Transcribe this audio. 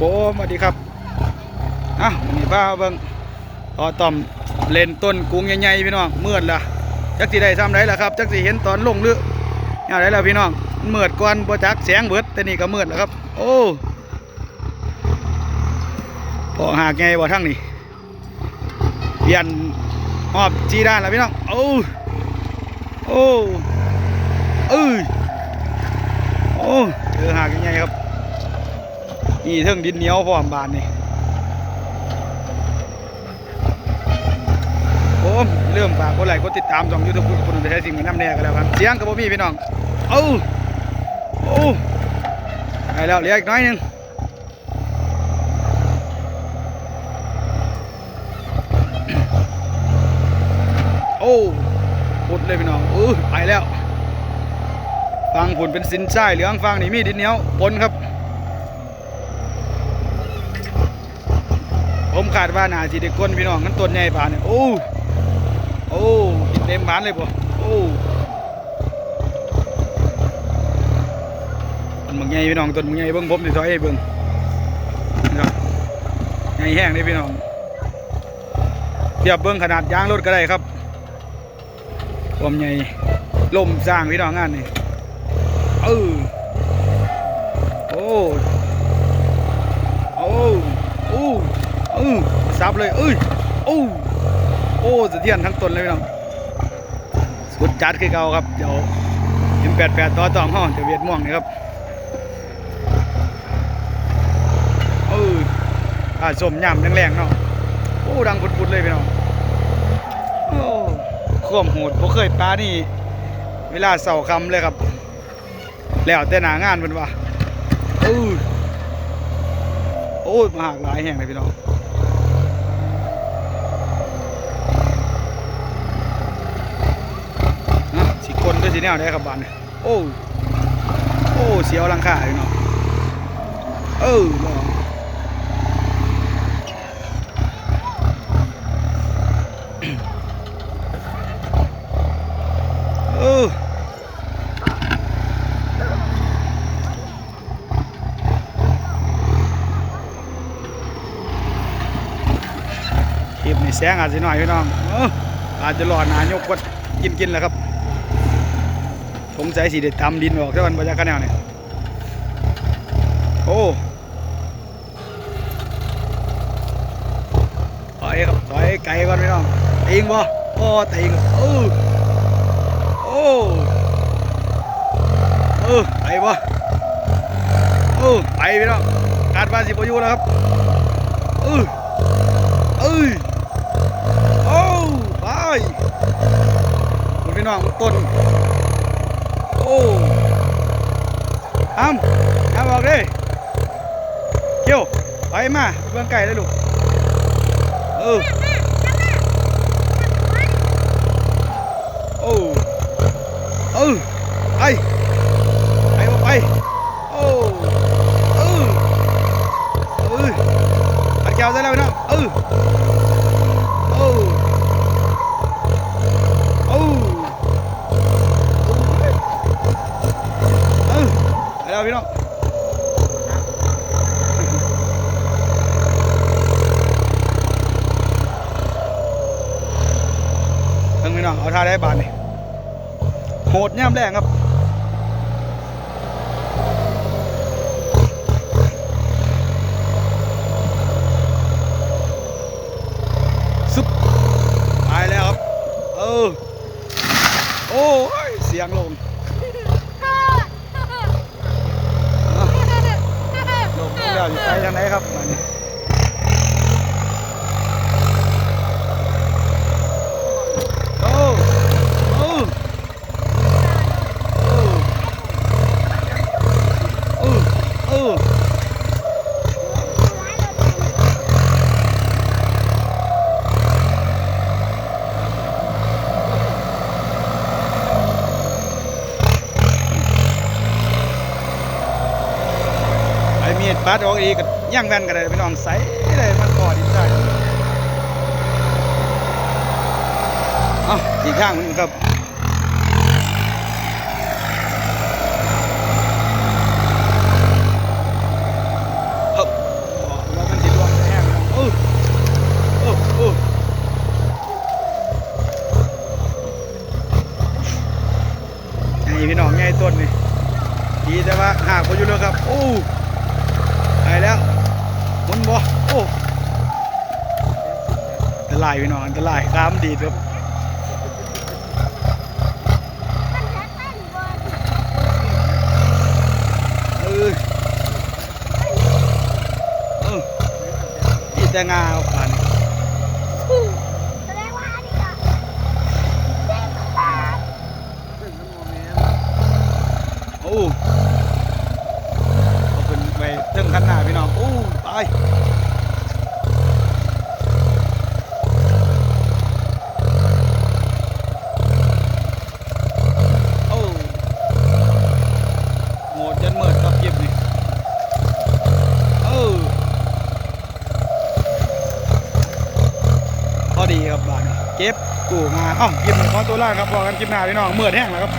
ผมสวัสดีครับอะวันนี้ป้าเบิ่งต่อต่อมเล่นต้นกุ้งใหญ่ๆพี่น้องมืดละจักสิได้ทำไรล่ะครับจักสิเห็นตอนลงหรืออย่างไรล่ะพี่น้องมันมืดก่อนบ่จักแสงเบิดแต่นี่ก็มืดแล้วครับ โอ้พอหากไงบ่ทั้งนี่เปลี่ยนหอบจีด้านแล้วพี่น้องโอ้โอ้เอ้ยโอ้เจอหากใหญ่ครับ นี่เทิงดินเหนียวพร้อมบานนี่ผมเริ่มฝากกดไลค์กดติดตามช่องยูทูบคุณคนไปใช้สิ่งน้ำแน่กันแล้วครับเสียงกับพ่มีพี่น้องเอ้าโอ้ได้แล้วเหลืออีกน้อยหนึงโอ้พุดเลยพี่น้องเออไปแล้วฟังผลเป็นสินใช่เหลืองฟังนี่มีดินเหนียวปนครับ ผมคาดว่าน่าสิได้ก้นพี่น้องกันต้นใหญ่ป่านเนี่ยโอ้โอ้กินเต็มบ้านเลยบ่โอ้ต้นบางใหญ่พี่น้องต้นบางใหญ่เบิ่งผมสิถอยให้เบิ่งใหญ่แห้งเลยพี่น้องเทียบเบิ่งขนาดยางรถก็ได้ครับความใหญ่ลมสร้างพี่น้องงานนี่เออโอ้โอ้ ออซับเลยเอ้ยโอ้โอ้สะเทียนทั้งต้นเลยพี่น้องสุดจัดคือเก่าครับเดี๋ยวเห็นแปดแปดต่อต่อมห้องจะเวียดม่วงนี่ครับเอออ่าสมยำแรงๆเนาะโอ้ดังปุดๆเลยพี่น้องโอ้ข่มโหดผมเคยปลานี่ เวลาเสาร์คำเลยครับ แล้วแต่หนางานเป็นว่าเออโอ้ยมาหากหลายแห่งเลยพี่น้อง นะ สิคนด้วยสิแนวได้ครับบานโอ้โอ้เสียวลังค่าอยู่เนาะเออลองเออคลิปนี้แสงอาจจะหน่อยพี่น้องเอาจจะหลอดหนายกวัดกินกินแหล้วครับ สงสัยสีเด็ดตำดินออกถ้ามันบรรยากาศแนวเนี่ยโอ้ถอยครับถอยไกลก่อนพี่น้องติงบ่โอ้ติงโอ้โอ้เออไปบ่เออไปพี่น้องคาดว่าสิบอยู่แล้วครับเออเอ้ยโอ้ไปคุณพี่น้องต้น โอ้ อ้ำอ้ำบอกเลยเกี่ยวไปมาเบื้องไก่เลยลูกเออโอ้เออไปไปบ่ไปโอ้เออเออปัดแก้วได้แล้วพี่น้องเออโอ้โอ้ เออไป แล้วพี่น้องเพิ่งพี่น้องเอาท่าได้บานนี่โหดย่ำแรงครับซุปไปแล้วครับ เออ โอ้ย เสียงลง ลงแล้ว อยู่ไกลทางไหนครับ บาสออกอีกับย่างแว่นกันเลยพี่น้องใสเลยมันกอดีใจอ๋ออีกข้างนึงครับนี่พี่น้องง่ายต้นนี่ดีแต่ว่าหากพออยู่แล้วครับ โอ้ ไปแล้วมันบ่โอ้อันตรายพี่น่องอันตรายตามดีดครับเออเออนี่แต่งาค เก็บกูมาอ้อมกิมขอตัวล่าครับพอกันคลิปหน้าพี่น้องเมื่อแห้งแล้วครับ